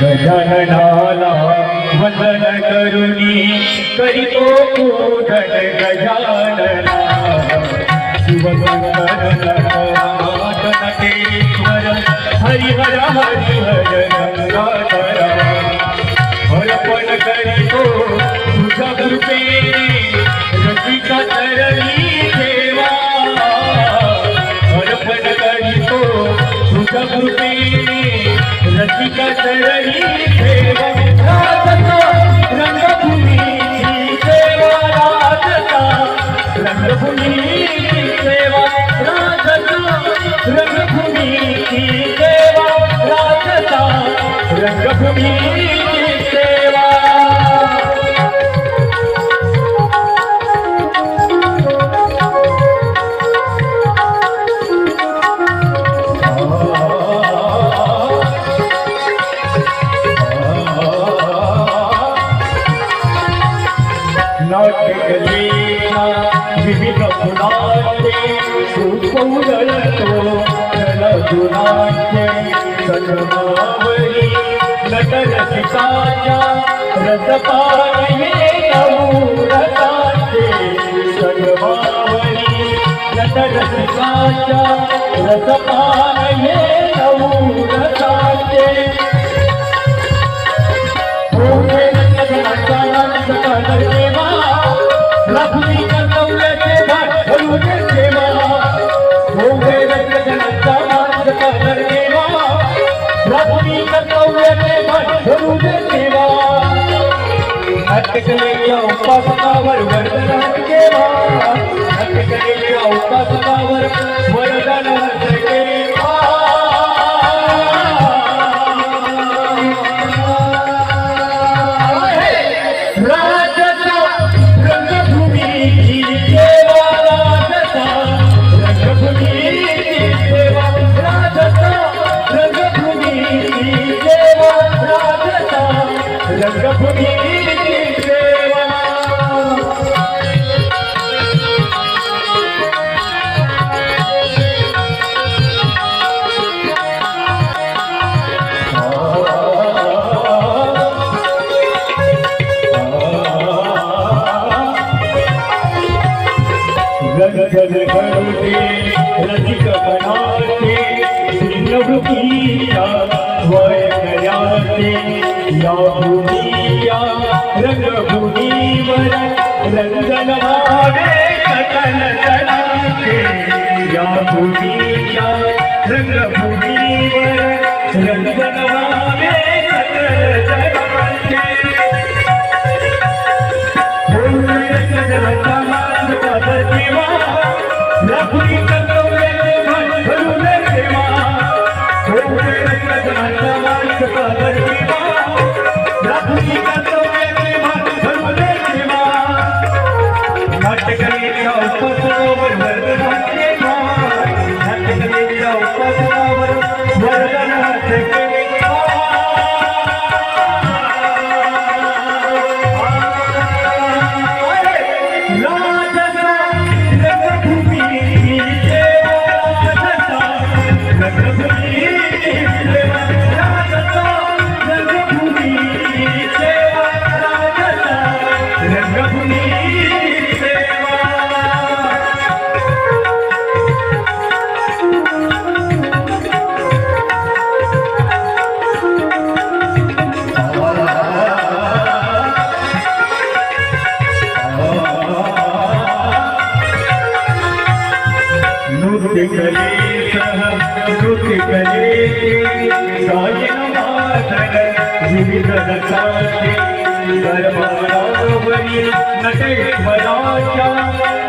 गजाननाला वंदन करुणी करीतो पूजन गजानना शिवगंगेश्वर हरिहर हरिहर गंगाधर अर्पण करीतो तुझ्या कृपे रसिका तरली जलगुणांचे सन्मावरी नटरसिकाच्या रसपाये नवरसांचे सन्मावरी नटरसिकाच्या रसपाये नवरसांचे उपासनावर वरदान केवा नाट्यकलेच्या उपासनावर रंगजल रसिक बनाते भिन्नभूतीया वय कयाते या भूमिया रंगभूमीवर रंजन भावे या भूमिया उपसनावर दरबारावरी नटेश्वराच्या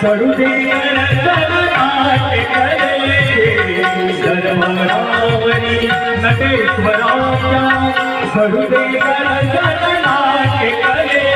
करुदे नाट्य कलेचे दरबारावरी नटेश्वराच्या करुदे नाट्य कलेचे